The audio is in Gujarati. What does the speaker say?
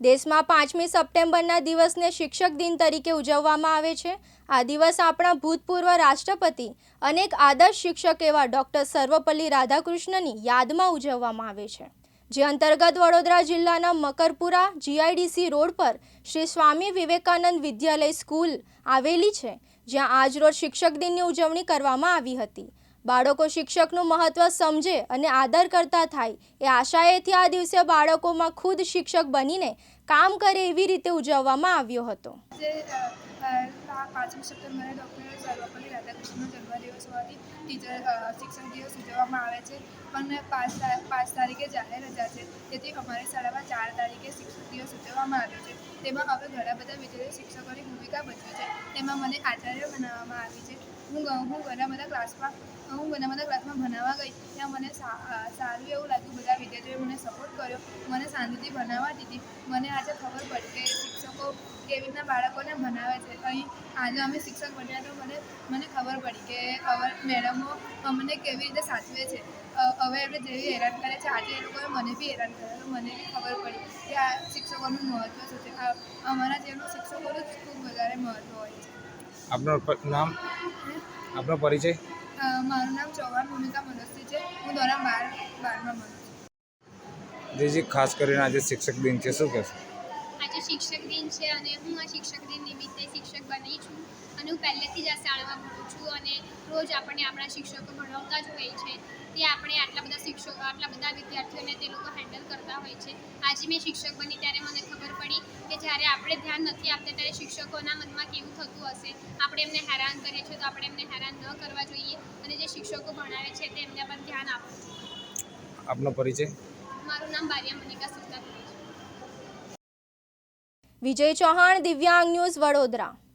દેશમાં પાંચમી સપ્ટેમ્બરના દિવસને શિક્ષક દિન તરીકે ઉજવવામાં આવે છે. આ દિવસ આપણા ભૂતપૂર્વ રાષ્ટ્રપતિ અનેક આદર્શ શિક્ષક એવા ડૉક્ટર સર્વપલ્લી રાધાકૃષ્ણની યાદમાં ઉજવવામાં આવે છે. જે અંતર્ગત વડોદરા જિલ્લાના મકરપુરા જીઆઈડીસી રોડ પર શ્રી સ્વામી વિવેકાનંદ વિદ્યાલય સ્કૂલ આવેલી છે, જ્યાં આજરોજ શિક્ષક દિનની ઉજવણી કરવામાં આવી હતી. બાળકો શિક્ષકનું મહત્વ સમજે અને આદર કરતા થાય. એ આશાએથી આ દિવસે બાળકોમાં ખુદ શિક્ષક બનીને કામ કરે એવી રીતે ઉજવવામાં આવ્યો હતો. પાંચમી સપ્ટેમ્બરે ડૉક્ટર સર્વપલ્લી રાધાકૃષ્ણનો જન્મદિવસ હોવાથી ટીચર શિક્ષક દિવસ ઉજવવામાં આવે છે. પણ પાંચ પાંચ તારીખે જાહેર રજા છે. તેથી અમારી શાળામાં ચાર તારીખે શિક્ષક દિવસ ઉજવવામાં આવ્યો છે. તેમાં હવે ઘણા બધા વિજય શિક્ષકોની ભૂમિકા ભજવી છે. તેમાં મને આચાર્ય બનાવવામાં આવી છે. હું હું ઘણા બધા ક્લાસમાં હું ઘણા બધા ક્લાસમાં ભણાવવા ગઈ, ત્યાં મને સારું એવું લાગ્યું. બધા વિદ્યાર્થીઓએ મને સપોર્ટ કર્યો. મને શાંતિથી ભણાવવા દીધી. મને આજે ખબર પડી કે શિક્ષકો કેવી રીતના બાળકોને ભણાવે છે. અહીં, આજે અમે શિક્ષક બન્યા તો મને મને ખબર પડી કે હવે મેડમો અમને કેવી રીતે સાચવે છે. હવે એમને જેવી હેરાન કરે છે, આજે એ લોકોએ મને બી હેરાન કર્યા. તો મને બી ખબર પડી કે આ શિક્ષકોનું મહત્ત્વ શું છે. અમારા જેવું શિક્ષકોનું જ ખૂબ વધારે મહત્ત્વ હોય છે. આપનું નામ? આપનો પરિચય? મારું નામ ચૌહાણ ભૂમિકા મનસ્વી છે. હું ધોરણ બાર બારમાં ભણું જીજી ખાસ કરીને આજે શિક્ષક દિન છે શું કહેશો? આજે શિક્ષક દિન છે અને હું આ શિક્ષક દિન નિમિત્તે શિક્ષક બની છું અને હું પહેલેથી જ આ શાળામાં ભણું છું અને રોજ આપણને આપણા શિક્ષકો ભણાવતા જ હોય છે. તે આપણે આટલા બધા શિક્ષકો આટલા બધા વિદ્યાર્થીઓને તે લોકો હેન્ડલ કરતા હોય છે. આજે મેં શિક્ષક બની ત્યારે મને ખબર પડી કે જ્યારે આપણે ધ્યાન નથી આપતા ત્યારે શિક્ષકોના મનમાં કેવું થતું હશે? આપણે એમને હેરાન કરીએ છીએ તો આપણે એમને હેરાન ન કરવા જોઈએ? અને જે શિક્ષકો ભણાવે છે તે એમના પર ધ્યાન આપવું જોઈએ. આપનો પરિચય? મારું નામ બારિયા મનિકા સુલતાન. વિજય ચૌહાણ દિવ્યાંગ ન્યૂઝ વડોદરા.